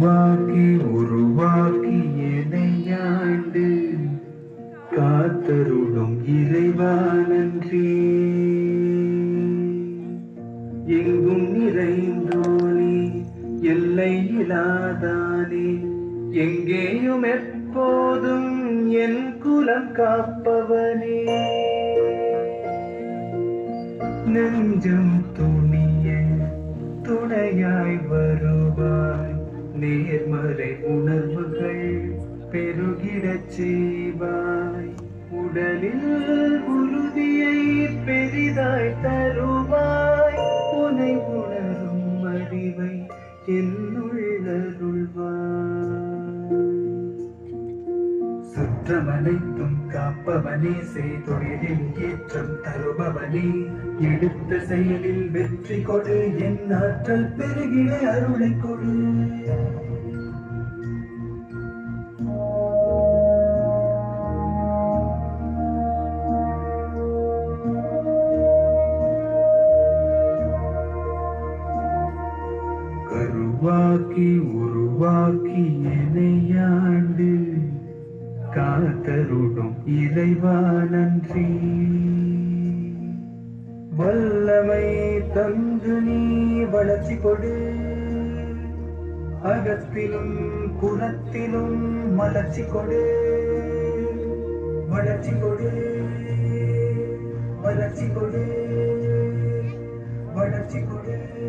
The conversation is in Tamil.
கருவாக்கி உருவாக்கி எனையாண்டு காத்தருளும் இறைவா நன்றி. எங்கும் நிறைந்தோனே எல்லை இல்லாதானே எங்கேயும் எப்போதும் என் குலம் காப்பவனே. நெஞ்சம் துணிய துணையாய் வருவாய். நேர்மறை உணர்வுகள் பெருகிடச் செய்வாய். உடலில் உறுதியை பெரிதாய் தருவாய். உனை உணரும் அறிவை என்னுள்ளருள்வாய் சுற்றமனைத்தும் காப்பவனே செய்தொழிலில் ஏற்றம் தருபவனே. எடுத்த செயலில் வெற்றி கொடு என் ஆற்றல் பெருகிட அருளை கொடு. உருவாக்கி உருவாக்கி எனையாண்டு தருடும் இறைவா நன்றி வல்லமை தந்து நீ வளர்ச்சி கொடு. அகத்திலும் புறத்திலும் மலர்ச்சி கொடு. வளர்ச்சி கொடு. வளர்ச்சி கொடு. வளர்ச்சி கொடு.